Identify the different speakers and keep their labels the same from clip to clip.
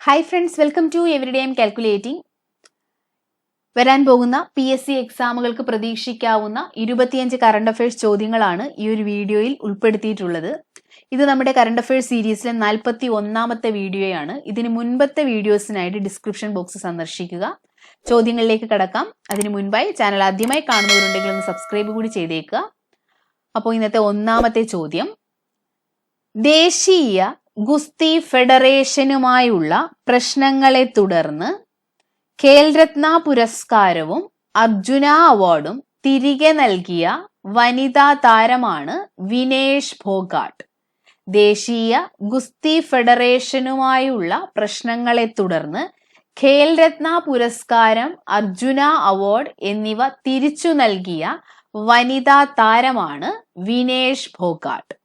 Speaker 1: Hi friends welcome to everyday M calculating വരാൻ പോകുന്ന P S C എക്സാമുകൾക്ക് പ്രതീക്ഷിക്കാവുന്ന ഇരുപത്തിയഞ്ച് കറണ്ട് അഫയേഴ്സ് ചോദ്യങ്ങളാണ് ഈ ഒരു വീഡിയോയിൽ ഉൾപ്പെടുത്തിയിട്ടുള്ളത്. ഇത് നമ്മുടെ കറണ്ട് അഫയേഴ്സ് സീരീസിലെ നാൽപ്പത്തി ഒന്നാമത്തെ വീഡിയോയാണ്. ഇതിന് മുൻപത്തെ വീഡിയോസിനായിട്ട് ഡിസ്ക്രിപ്ഷൻ ബോക്സ് സന്ദർശിക്കുക. ചോദ്യങ്ങളിലേക്ക് കടക്കാം. അതിനു മുൻപായി ചാനൽ ആദ്യമായി കാണുന്നവരുണ്ടെങ്കിൽ ഒന്ന് സബ്സ്ക്രൈബ് കൂടി ചെയ്തേക്കുക. അപ്പോൾ ഇന്നത്തെ ഒന്നാമത്തെ ചോദ്യം. ദേശീയ ഗുസ്തി ഫെഡറേഷനുമായുള്ള പ്രശ്നങ്ങളെ തുടർന്ന് ഖേൽരത്ന പുരസ്കാരവും അർജുന അവാർഡും തിരികെ നൽകിയ വനിതാ താരമാണ് വിനേഷ് ഭോഗാട്ട്. ദേശീയ ഗുസ്തി ഫെഡറേഷനുമായുള്ള പ്രശ്നങ്ങളെ തുടർന്ന് ഖേൽരത്ന പുരസ്കാരം അർജുന അവാർഡ് എന്നിവ തിരിച്ചു നൽകിയ വനിതാ താരമാണ് വിനേഷ് ഫോഗാട്ട്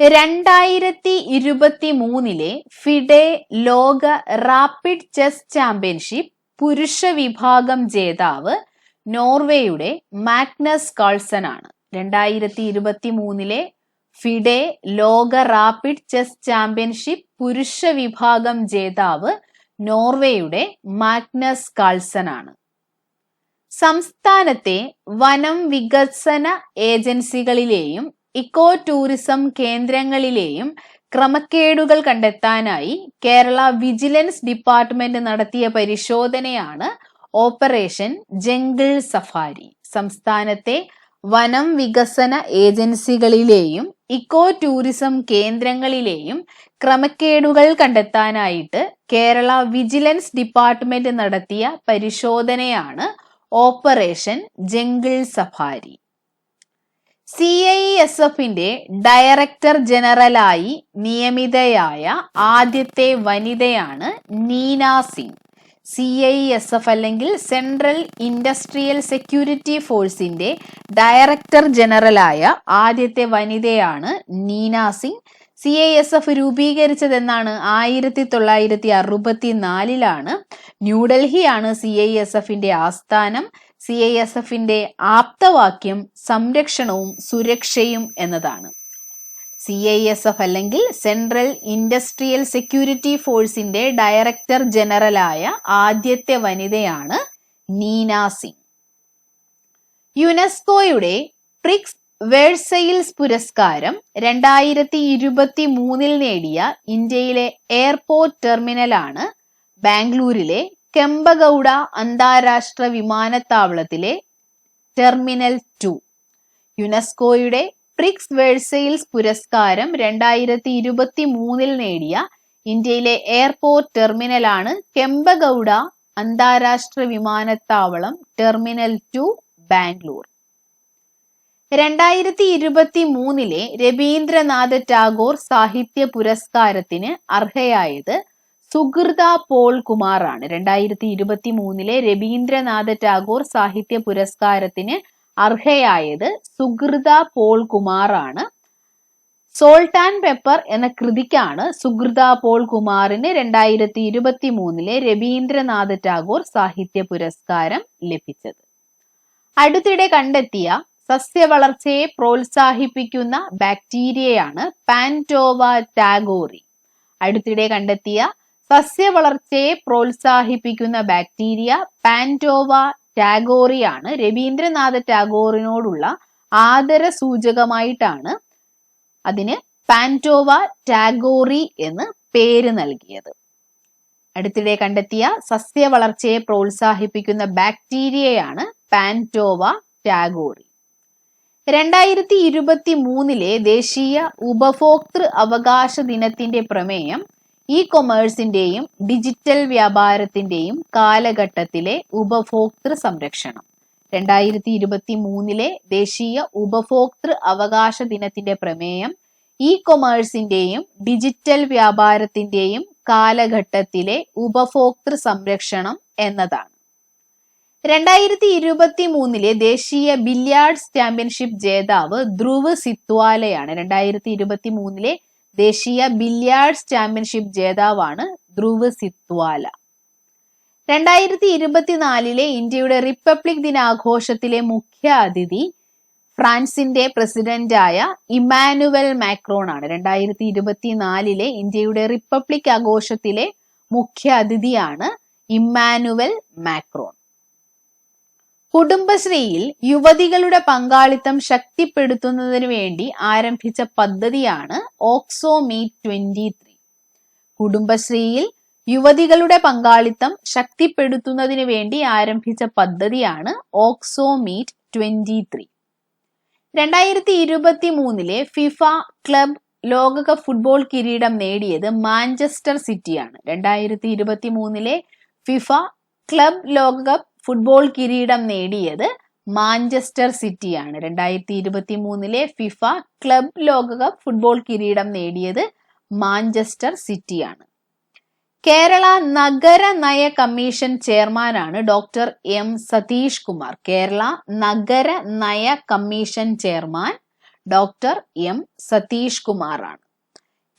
Speaker 1: രണ്ടായിരത്തി ഇരുപത്തി മൂന്നിലെ ഫിഡെ ലോക റാപ്പിഡ് ചെസ് ചാമ്പ്യൻഷിപ്പ് പുരുഷ വിഭാഗം ജേതാവ് നോർവേയുടെ മാഗ്നസ് കാൾസൺ ആണ് രണ്ടായിരത്തി ഇരുപത്തി മൂന്നിലെ ഫിഡെ ലോക റാപ്പിഡ് ചെസ് ചാമ്പ്യൻഷിപ്പ് പുരുഷ വിഭാഗം ജേതാവ് നോർവേയുടെ മാഗ്നസ് കാൾസൺ ആണ് സംസ്ഥാനത്തെ വനം വികസന ഏജൻസികളിലെയും ഇക്കോ ടൂറിസം കേന്ദ്രങ്ങളിലെയും ക്രമക്കേടുകൾ കണ്ടെത്താനായി കേരള വിജിലൻസ് ഡിപ്പാർട്ട്മെന്റ് നടത്തിയ പരിശോധനയാണ് ഓപ്പറേഷൻ ജംഗിൾ സഫാരി. സംസ്ഥാനത്തെ വനം വികസന ഏജൻസികളിലെയും ഇക്കോ ടൂറിസം കേന്ദ്രങ്ങളിലെയും ക്രമക്കേടുകൾ കണ്ടെത്താനായിട്ട് കേരള വിജിലൻസ് ഡിപ്പാർട്ട്മെന്റ് നടത്തിയ പരിശോധനയാണ് operation jungle safari. C I S എഫിന്റെ ഡയറക്ടർ ജനറലായി നിയമിതയായ ആദ്യത്തെ വനിതയാണ് Neena Singh. C I S F അല്ലെങ്കിൽ സെൻട്രൽ ഇൻഡസ്ട്രിയൽ സെക്യൂരിറ്റി ഫോഴ്സിന്റെ ഡയറക്ടർ ജനറലായ ആദ്യത്തെ വനിതയാണ് Neena Singh. C I S F രൂപീകരിച്ചതെന്നാണ് ആയിരത്തി തൊള്ളായിരത്തി അറുപത്തി നാലിലാണ് ന്യൂഡൽഹിയാണ് സി ഐ എസ് എഫിന്റെ ആസ്ഥാനം. സി ഐ എസ് എഫിന്റെ ആപ്തവാക്യം സംരക്ഷണവും സുരക്ഷയും എന്നതാണ്. സി ഐ എസ് എഫ് അല്ലെങ്കിൽ സെൻട്രൽ ഇൻഡസ്ട്രിയൽ സെക്യൂരിറ്റി ഫോഴ്സിന്റെ ഡയറക്ടർ ജനറലായ ആദ്യത്തെ വനിതയാണ് നീന സിംഗ്. യുനെസ്കോയുടെ പ്രിക്സ് വേഴ്സയിൽസ് പുരസ്കാരം രണ്ടായിരത്തി ഇരുപത്തി മൂന്നിൽ നേടിയ ഇന്ത്യയിലെ എയർപോർട്ട് ടെർമിനലാണ് ബാംഗ്ലൂരിലെ കെമ്പഗൌഡ അന്താരാഷ്ട്ര വിമാനത്താവളത്തിലെ ടെർമിനൽ ടു. യുനെസ്കോയുടെ പ്രിക്സ് വേഴ്സെയിൽസ് പുരസ്കാരം രണ്ടായിരത്തി ഇരുപത്തി മൂന്നിൽ നേടിയ ഇന്ത്യയിലെ എയർപോർട്ട് ടെർമിനലാണ് കെമ്പഗൌഡ അന്താരാഷ്ട്ര വിമാനത്താവളം ടെർമിനൽ ടു ബാംഗ്ലൂർ. രണ്ടായിരത്തി ഇരുപത്തി മൂന്നിലെ രവീന്ദ്രനാഥ ടാഗോർ സാഹിത്യ പുരസ്കാരത്തിന് അർഹയായത് സുഹൃത പോൾ കുമാറാണ്. രണ്ടായിരത്തി ഇരുപത്തി മൂന്നിലെ രവീന്ദ്രനാഥ ടാഗോർ സാഹിത്യ പുരസ്കാരത്തിന് അർഹയായത് സുഹൃത പോൾ കുമാറാണ്. സോൾട്ട് ആൻഡ് പെപ്പർ എന്ന കൃതിക്കാണ് സുഹൃത പോൾ കുമാറിന് രണ്ടായിരത്തി ഇരുപത്തി മൂന്നിലെ രവീന്ദ്രനാഥ ടാഗോർ സാഹിത്യ പുരസ്കാരം ലഭിച്ചത്. അടുത്തിടെ കണ്ടെത്തിയ സസ്യവളർച്ചയെ പ്രോത്സാഹിപ്പിക്കുന്ന ബാക്ടീരിയയാണ് പാന്റോവ ടാഗോറി. അടുത്തിടെ കണ്ടെത്തിയ സസ്യവളർച്ചയെ പ്രോത്സാഹിപ്പിക്കുന്ന ബാക്ടീരിയ പാന്റോവ ടാഗോറിയാണ്. രവീന്ദ്രനാഥ ടാഗോറിനോടുള്ള ആദര സൂചകമായിട്ടാണ് അതിന് പാന്റോവ ടാഗോറി എന്ന് പേര് നൽകിയത്. അടുത്തിടെ കണ്ടെത്തിയ സസ്യ വളർച്ചയെ പ്രോത്സാഹിപ്പിക്കുന്ന ബാക്ടീരിയയാണ് പാന്റോവ ടാഗോറി. രണ്ടായിരത്തി ഇരുപത്തി മൂന്നിലെ ദേശീയ ഉപഭോക്തൃ അവകാശ ദിനത്തിന്റെ പ്രമേയം ഇ കൊമേഴ്സിന്റെയും ഡിജിറ്റൽ വ്യാപാരത്തിന്റെയും കാലഘട്ടത്തിലെ ഉപഭോക്തൃ സംരക്ഷണം. രണ്ടായിരത്തി ഇരുപത്തി മൂന്നിലെ ദേശീയ ഉപഭോക്തൃ അവകാശ ദിനത്തിന്റെ പ്രമേയം ഇ കൊമേഴ്സിന്റെയും ഡിജിറ്റൽ വ്യാപാരത്തിന്റെയും കാലഘട്ടത്തിലെ ഉപഭോക്തൃ സംരക്ഷണം എന്നതാണ്. രണ്ടായിരത്തി ഇരുപത്തി മൂന്നിലെ ദേശീയ ബില്യാർഡ്സ് ചാമ്പ്യൻഷിപ്പ് ജേതാവ് ധ്രുവ് സിത്വാലയാണ് രണ്ടായിരത്തി ഇരുപത്തി മൂന്നിലെ ദേശീയ ബില്യാർഡ്സ് ചാമ്പ്യൻഷിപ്പ് ജേതാവാണ് ധ്രുവ് സിത്വാല. രണ്ടായിരത്തി ഇരുപത്തിനാലിലെ ഇന്ത്യയുടെ റിപ്പബ്ലിക് ദിനാഘോഷത്തിലെ മുഖ്യ അതിഥി ഫ്രാൻസിന്റെ പ്രസിഡന്റായ ഇമാനുവൽ മാക്രോൺ ആണ് രണ്ടായിരത്തി ഇരുപത്തിനാലിലെ ഇന്ത്യയുടെ റിപ്പബ്ലിക് ആഘോഷത്തിലെ മുഖ്യ അതിഥിയാണ് ഇമ്മാനുവൽ മാക്രോൺ. കുടുംബശ്രീയിൽ യുവതികളുടെ പങ്കാളിത്തം ശക്തിപ്പെടുത്തുന്നതിന് വേണ്ടി ആരംഭിച്ച പദ്ധതിയാണ് ഓക്സോ മീറ്റ് ട്വന്റി ത്രീ. കുടുംബശ്രീയിൽ യുവതികളുടെ പങ്കാളിത്തം ശക്തിപ്പെടുത്തുന്നതിന് വേണ്ടി ആരംഭിച്ച പദ്ധതിയാണ് ഓക്സോ മീറ്റ് ട്വന്റി ത്രീ. രണ്ടായിരത്തി ഇരുപത്തി മൂന്നിലെ ഫിഫ ക്ലബ് ലോകകപ്പ് ഫുട്ബോൾ കിരീടം നേടിയത് മാഞ്ചസ്റ്റർ സിറ്റിയാണ്. രണ്ടായിരത്തി ഇരുപത്തി മൂന്നിലെ ഫിഫ ക്ലബ് ലോകകപ്പ് ഫുട്ബോൾ കിരീടം നേടിയത് മാഞ്ചസ്റ്റർ സിറ്റിയാണ്. രണ്ടായിരത്തി ഇരുപത്തി മൂന്നിലെ ഫിഫ ക്ലബ് ലോകകപ്പ് ഫുട്ബോൾ കിരീടം നേടിയത് മാഞ്ചസ്റ്റർ സിറ്റിയാണ്. കേരള നഗര നയ കമ്മീഷൻ ചെയർമാനാണ് ഡോക്ടർ എം സതീഷ് കുമാർ. കേരള നഗര നയ commission chairman doctor M Satish കുമാറാണ്.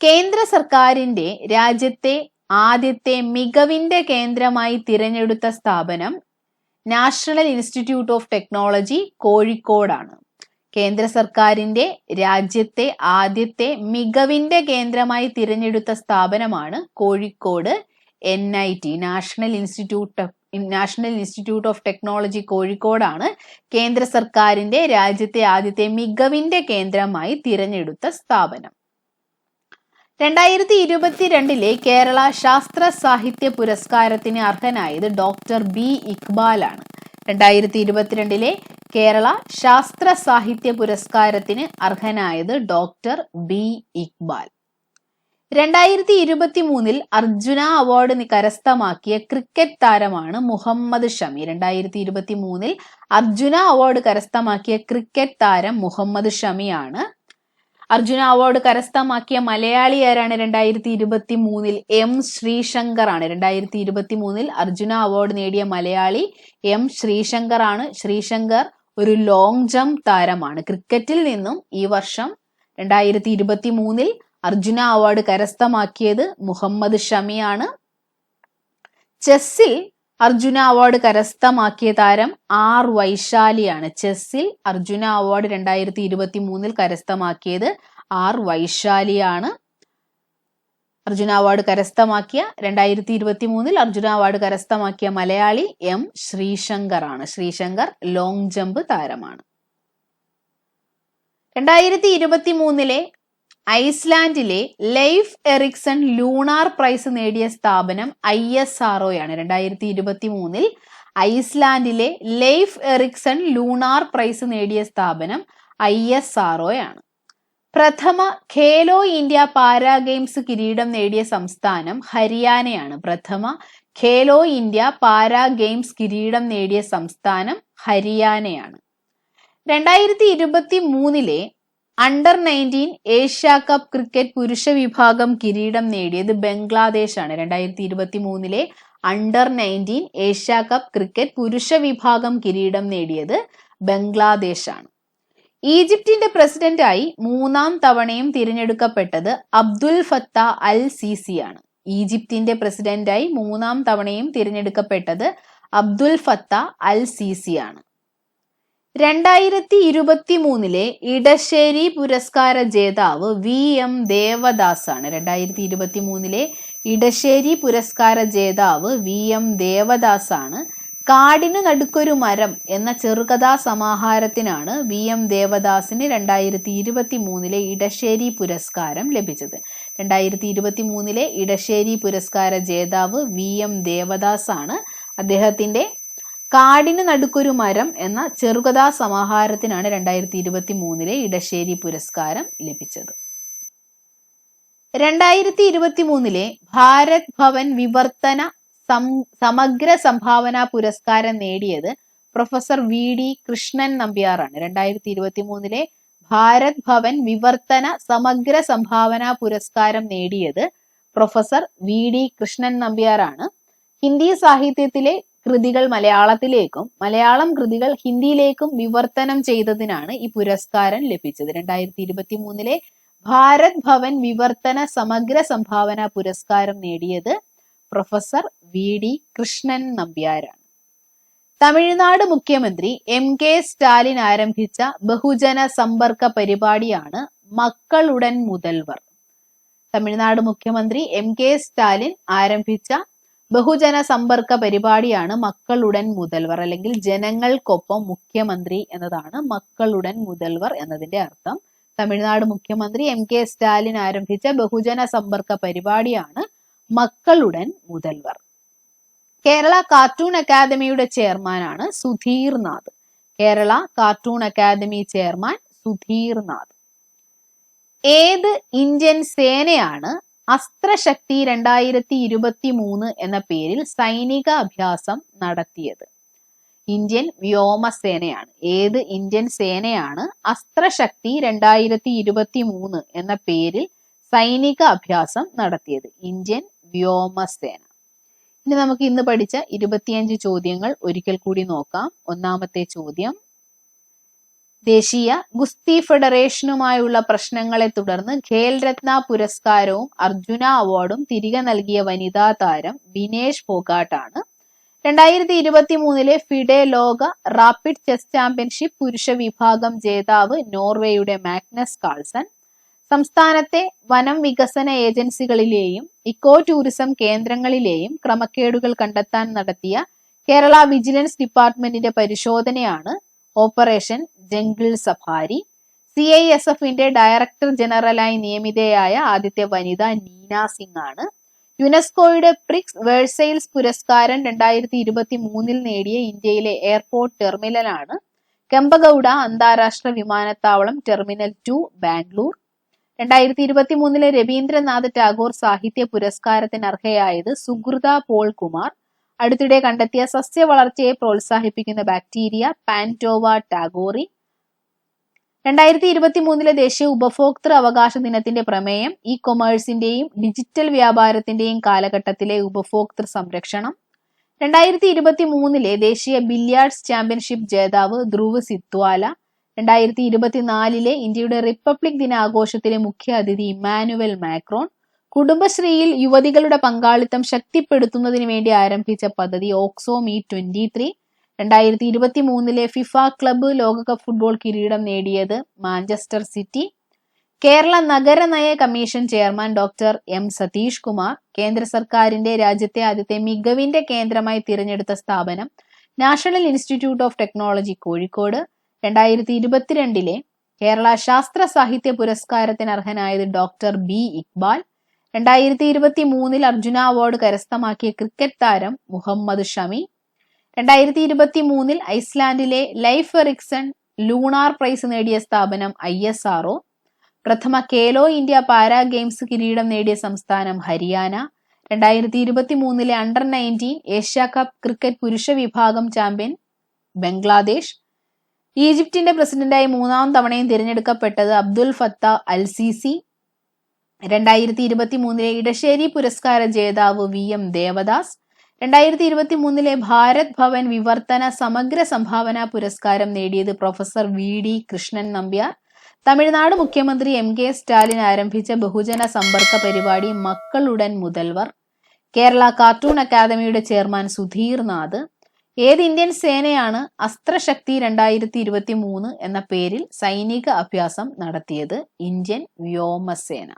Speaker 1: കേന്ദ്ര സർക്കാരിന്റെ രാജ്യത്തെ ആദ്യത്തെ മികവിന്റെ കേന്ദ്രമായി തിരഞ്ഞെടുത്ത സ്ഥാപനം നാഷണൽ ഇൻസ്റ്റിറ്റ്യൂട്ട് ഓഫ് ടെക്നോളജി കോഴിക്കോടാണ്. കേന്ദ്ര സർക്കാരിന്റെ രാജ്യത്തെ ആദ്യത്തെ മികവിന്റെ കേന്ദ്രമായി തിരഞ്ഞെടുത്ത സ്ഥാപനമാണ് Kozhikode. N I T national institute national institute of technology കോഴിക്കോടാണ് കേന്ദ്ര സർക്കാരിന്റെ രാജ്യത്തെ ആദ്യത്തെ മികവിന്റെ കേന്ദ്രമായി തിരഞ്ഞെടുത്ത സ്ഥാപനം. രണ്ടായിരത്തി ഇരുപത്തിരണ്ടിലെ കേരള ശാസ്ത്ര സാഹിത്യ പുരസ്കാരത്തിന് അർഹനായത് ഡോക്ടർ ബി ഇക്ബാലാണ്. രണ്ടായിരത്തി ഇരുപത്തിരണ്ടിലെ കേരള ശാസ്ത്ര സാഹിത്യ പുരസ്കാരത്തിന് അർഹനായത് ഡോക്ടർ ബി ഇക്ബാൽ. രണ്ടായിരത്തി ഇരുപത്തി മൂന്നിൽ അർജുന അവാർഡ് കരസ്ഥമാക്കിയ ക്രിക്കറ്റ് താരമാണ് മുഹമ്മദ് ഷമി. രണ്ടായിരത്തി ഇരുപത്തി മൂന്നിൽ അർജുന അവാർഡ് കരസ്ഥമാക്കിയ ക്രിക്കറ്റ് താരം മുഹമ്മദ് ഷമിയാണ് അർജുന അവാർഡ് കരസ്ഥമാക്കിയ മലയാളി ആരാണ്? രണ്ടായിരത്തി ഇരുപത്തി മൂന്നിൽ എം ശ്രീശങ്കർ ആണ്. രണ്ടായിരത്തി ഇരുപത്തി മൂന്നിൽ അർജുന അവാർഡ് നേടിയ മലയാളി എം ശ്രീശങ്കർ ആണ്. ശ്രീശങ്കർ ഒരു ലോങ് ജംപ് താരമാണ്. ക്രിക്കറ്റിൽ നിന്നും ഈ വർഷം രണ്ടായിരത്തി ഇരുപത്തി മൂന്നിൽ അർജുന അവാർഡ് കരസ്ഥമാക്കിയത് മുഹമ്മദ് ഷമിയാണ് ചെസ്സിൽ അർജുന അവാർഡ് കരസ്ഥമാക്കിയ താരം ആർ വൈശാലിയാണ്. ചെസ്സിൽ അർജുന അവാർഡ് രണ്ടായിരത്തി ഇരുപത്തി മൂന്നിൽ കരസ്ഥമാക്കിയത് ആർ വൈശാലിയാണ്. അർജുന അവാർഡ് കരസ്ഥമാക്കിയ രണ്ടായിരത്തി ഇരുപത്തി മൂന്നിൽ അർജുന അവാർഡ് കരസ്ഥമാക്കിയ മലയാളി എം ശ്രീശങ്കർ ആണ് ശ്രീശങ്കർ ലോങ് ജമ്പ് താരമാണ്. രണ്ടായിരത്തി ഇരുപത്തി മൂന്നിലെ ഐസ്ലാൻഡിലെ ലൈഫ് എറിക്സൺ ലൂണാർ പ്രൈസ് നേടിയ സ്ഥാപനം ഐ എസ് ആർ ആണ്. രണ്ടായിരത്തി ഇരുപത്തി മൂന്നിൽ ഐസ്ലാൻഡിലെ ലൈഫ് എറിക്സൺ ലൂണാർ പ്രൈസ് നേടിയ സ്ഥാപനം ഐ എസ് ആർ ആണ്. പ്രഥമ ഖേലോ ഇന്ത്യ പാരാ ഗെയിംസ് കിരീടം നേടിയ സംസ്ഥാനം ഹരിയാനയാണ്. പ്രഥമ ഖേലോ ഇന്ത്യ പാരാ ഗെയിംസ് കിരീടം നേടിയ സംസ്ഥാനം ഹരിയാനയാണ്. രണ്ടായിരത്തി ഇരുപത്തി മൂന്നിലെ under nineteen Asia Cup cricket പുരുഷ വിഭാഗം കിരീടം നേടിയത് ബംഗ്ലാദേശാണ്. രണ്ടായിരത്തി ഇരുപത്തി മൂന്നിലെ under nineteen Asia Cup cricket പുരുഷ വിഭാഗം കിരീടം നേടിയത് ബംഗ്ലാദേശാണ്. ഈജിപ്തിന്റെ പ്രസിഡന്റായി മൂന്നാം തവണയും തിരഞ്ഞെടുക്കപ്പെട്ടത് അബ്ദുൽ ഫത്ത അൽ സിസി ആണ്. ഈജിപ്തിന്റെ പ്രസിഡന്റായി മൂന്നാം തവണയും തിരഞ്ഞെടുക്കപ്പെട്ടത് അബ്ദുൽ ഫത്ത അൽ സിസി ആണ്. രണ്ടായിരത്തി ഇരുപത്തി മൂന്നിലെ ഇടശ്ശേരി പുരസ്കാര ജേതാവ് വി എം ദേവദാസ് ആണ് രണ്ടായിരത്തി ഇരുപത്തി മൂന്നിലെ ഇടശ്ശേരി പുരസ്കാര ജേതാവ് വി എം ദേവദാസ് ആണ് കാടിന് നടുക്കൊരു മരം എന്ന ചെറുകഥാ സമാഹാരത്തിനാണ് വി എം ദേവദാസിന് രണ്ടായിരത്തി ഇരുപത്തി മൂന്നിലെ ഇടശ്ശേരി പുരസ്കാരം ലഭിച്ചത്. രണ്ടായിരത്തി ഇരുപത്തി മൂന്നിലെ ഇടശ്ശേരി പുരസ്കാര ജേതാവ് വി എം ദേവദാസ് ആണ് അദ്ദേഹത്തിന്റെ കാടിന് നടുക്കൊരു മരം എന്ന ചെറുകഥാ സമാഹാരത്തിനാണ് രണ്ടായിരത്തി ഇരുപത്തി മൂന്നിലെ ഇടശ്ശേരി പുരസ്കാരം ലഭിച്ചത്. രണ്ടായിരത്തി ഇരുപത്തി മൂന്നിലെ ഭാരത് ഭവൻ വിവർത്തന സമഗ്ര സംഭാവന പുരസ്കാരം നേടിയത് പ്രൊഫസർ വി ഡി കൃഷ്ണൻ നമ്പ്യാറാണ്. രണ്ടായിരത്തി ഇരുപത്തി മൂന്നിലെ ഭാരത് ഭവൻ വിവർത്തന സമഗ്ര സംഭാവന പുരസ്കാരം നേടിയത് പ്രൊഫസർ വി ഡി കൃഷ്ണൻ നമ്പ്യാറാണ്. ഹിന്ദി സാഹിത്യത്തിലെ കൃതികൾ മലയാളത്തിലേക്കും മലയാളം കൃതികൾ ഹിന്ദിയിലേക്കും വിവർത്തനം ചെയ്തതിനാണ് ഈ പുരസ്കാരം ലഭിച്ചത്. രണ്ടായിരത്തി ഇരുപത്തി മൂന്നിലെ ഭാരത് ഭവൻ വിവർത്തന സമഗ്ര സംഭാവന പുരസ്കാരം നേടിയത് പ്രൊഫസർ വി ഡി കൃഷ്ണൻ നമ്പ്യാരാണ്. തമിഴ്നാട് മുഖ്യമന്ത്രി എം കെ സ്റ്റാലിൻ ആരംഭിച്ച ബഹുജന സമ്പർക്ക പരിപാടിയാണ് മക്കളുടൻ മുതൽവർ. തമിഴ്നാട് മുഖ്യമന്ത്രി എം കെ സ്റ്റാലിൻ ആരംഭിച്ച ബഹുജന സമ്പർക്ക പരിപാടിയാണ് മക്കളുടൻ മുതൽവർ അല്ലെങ്കിൽ ജനങ്ങൾക്കൊപ്പം മുഖ്യമന്ത്രി എന്നതാണ് മക്കളുടൻ മുതൽവർ എന്നതിന്റെ അർത്ഥം. തമിഴ്നാട് മുഖ്യമന്ത്രി എം കെ സ്റ്റാലിൻ ആരംഭിച്ച ബഹുജന സമ്പർക്ക പരിപാടിയാണ് മക്കളുടൻ മുതൽവർ. കേരള കാർട്ടൂൺ അക്കാദമിയുടെ ചെയർമാനാണ് Sudheer Nath. Kerala cartoon academy chairman Sudheer Nath. ഏത് ഇന്ത്യൻ സേനയാണ് അസ്ത്രശക്തി രണ്ടായിരത്തി ഇരുപത്തി മൂന്ന് എന്ന പേരിൽ സൈനിക അഭ്യാസം നടത്തിയത്. ഇന്ത്യൻ വ്യോമസേനയാണ്. ഏത് ഇന്ത്യൻ സേനയാണ് അസ്ത്രശക്തി രണ്ടായിരത്തി ഇരുപത്തി മൂന്ന് എന്ന പേരിൽ സൈനിക അഭ്യാസം നടത്തിയത്? ഇന്ത്യൻ വ്യോമസേന. ഇനി നമുക്ക് ഇന്ന് പഠിച്ച ഇരുപത്തിയഞ്ച് ചോദ്യങ്ങൾ ഒരിക്കൽ കൂടി നോക്കാം. ഒന്നാമത്തെ ചോദ്യം ദേശീയ ഗുസ്തി ഫെഡറേഷനുമായുള്ള പ്രശ്നങ്ങളെ തുടർന്ന് ഖേൽ രത്ന പുരസ്കാരവും അർജുന അവാർഡും തിരികെ നൽകിയ വനിതാ താരം വിനേഷ് ഫോഗാട്ടാണ്. രണ്ടായിരത്തി ഇരുപത്തി മൂന്നിലെ ഫിഡെ ലോക റാപ്പിഡ് ചെസ് ചാമ്പ്യൻഷിപ്പ് പുരുഷ വിഭാഗം ജേതാവ് നോർവേയുടെ മാഗ്നസ് കാൾസൺ. സംസ്ഥാനത്തെ വനം വികസന ഏജൻസികളിലെയും ഇക്കോ ടൂറിസം കേന്ദ്രങ്ങളിലെയും ക്രമക്കേടുകൾ കണ്ടെത്താൻ നടത്തിയ കേരള വിജിലൻസ് ഡിപ്പാർട്ട്മെന്റിന്റെ പരിശോധനയാണ് operation jungle safari. C I S എഫിന്റെ ഡയറക്ടർ ജനറലായി നിയമിതയായ ആദ്യത്തെ വനിത നീന സിംഗ് ആണ് യുനെസ്കോയുടെ പ്രിക്സ് വേഴ്സൈൽസ് പുരസ്കാരം രണ്ടായിരത്തി ഇരുപത്തി മൂന്നിൽ നേടിയ ഇന്ത്യയിലെ എയർപോർട്ട് ടെർമിനലാണ്. കെമ്പഗൌഡ അന്താരാഷ്ട്ര വിമാനത്താവളം ടെർമിനൽ ടു ബാംഗ്ലൂർ. രണ്ടായിരത്തി ഇരുപത്തി മൂന്നിലെ രവീന്ദ്രനാഥ് ടാഗോർ സാഹിത്യ പുരസ്കാരത്തിന് അർഹയായത് സുഹൃത പോൾ കുമാർ അടുത്തിടെ കണ്ടെത്തിയ സസ്യ വളർച്ചയെ പ്രോത്സാഹിപ്പിക്കുന്ന ബാക്ടീരിയ പാന്റോവ ടാഗോറി. രണ്ടായിരത്തി ഇരുപത്തി മൂന്നിലെ ദേശീയ ഉപഭോക്തൃ അവകാശ ദിനത്തിന്റെ പ്രമേയം ഇ കൊമേഴ്സിന്റെയും ഡിജിറ്റൽ വ്യാപാരത്തിന്റെയും കാലഘട്ടത്തിലെ ഉപഭോക്തൃ സംരക്ഷണം. രണ്ടായിരത്തി ഇരുപത്തി മൂന്നിലെ ദേശീയ ബില്ല്യാർഡ്സ് ചാമ്പ്യൻഷിപ്പ് ജേതാവ് ധ്രുവ് സിത്വാല. രണ്ടായിരത്തി ഇരുപത്തിനാലിലെ ഇന്ത്യയുടെ റിപ്പബ്ലിക് ദിനാഘോഷത്തിലെ മുഖ്യ അതിഥി ഇമ്മാനുവൽ മാക്രോൺ. കുടുംബശ്രീയിൽ യുവതികളുടെ പങ്കാളിത്തം ശക്തിപ്പെടുത്തുന്നതിന് വേണ്ടി ആരംഭിച്ച പദ്ധതി ഓക്സോ മീ ട്വന്റി ത്രീ രണ്ടായിരത്തി ഇരുപത്തി മൂന്നിലെ ഫിഫ ക്ലബ്ബ് ലോകകപ്പ് ഫുട്ബോൾ കിരീടം നേടിയത് Manchester City. Kerala നഗരനയ commission chairman doctor M Satish Kumar കേന്ദ്ര സർക്കാരിന്റെ രാജ്യത്തെ ആദ്യത്തെ മികവിന്റെ കേന്ദ്രമായി തിരഞ്ഞെടുത്ത സ്ഥാപനം national institute of technology Kozhikode. രണ്ടായിരത്തി ഇരുപത്തിരണ്ടിലെ കേരള ശാസ്ത്ര സാഹിത്യ പുരസ്കാരത്തിന് അർഹനായത് ഡോക്ടർ ബി ഇക്ബാൽ. രണ്ടായിരത്തി ഇരുപത്തി മൂന്നിൽ അർജുന അവാർഡ് കരസ്ഥമാക്കിയ ക്രിക്കറ്റ് താരം മുഹമ്മദ് ഷമി. രണ്ടായിരത്തി ഇരുപത്തി മൂന്നിൽ ഐസ്ലാൻഡിലെ ലൈഫ് എറിക്സൺ ലൂണാർ പ്രൈസ് നേടിയ സ്ഥാപനം ഐ എസ് ആർഒ പ്രഥമ കേലോ ഇന്ത്യ പാരാ ഗെയിംസ് കിരീടം നേടിയ സംസ്ഥാനം ഹരിയാന. രണ്ടായിരത്തി ഇരുപത്തി മൂന്നിലെ under nineteen Asia Cup cricket പുരുഷ വിഭാഗം ചാമ്പ്യൻ ബംഗ്ലാദേശ്. ഈജിപ്തിന്റെ പ്രസിഡന്റായി മൂന്നാം തവണയും തിരഞ്ഞെടുക്കപ്പെട്ടത് അബ്ദുൽ ഫത്ത അൽ സിസി രണ്ടായിരത്തി ഇരുപത്തി മൂന്നിലെ ഇടശ്ശേരി പുരസ്കാര ജേതാവ് വി എം ദേവദാസ് രണ്ടായിരത്തി ഇരുപത്തി മൂന്നിലെ ഭാരത് ഭവൻ വിവർത്തന സമഗ്ര സംഭാവന പുരസ്കാരം നേടിയത് professor V D Krishnan Nambiar. Tamil Nadu മുഖ്യമന്ത്രി എം കെ സ്റ്റാലിൻ ആരംഭിച്ച ബഹുജന സമ്പർക്ക പരിപാടി മക്കളുടൻ മുതൽവർ. കേരള കാർട്ടൂൺ അക്കാദമിയുടെ ചെയർമാൻ സുധീർ നാഥ്. ഏത് ഇന്ത്യൻ സേനയാണ് അസ്ത്രശക്തി രണ്ടായിരത്തി ഇരുപത്തി മൂന്ന് എന്ന പേരിൽ സൈനിക അഭ്യാസം നടത്തിയത്? ഇന്ത്യൻ വ്യോമസേന.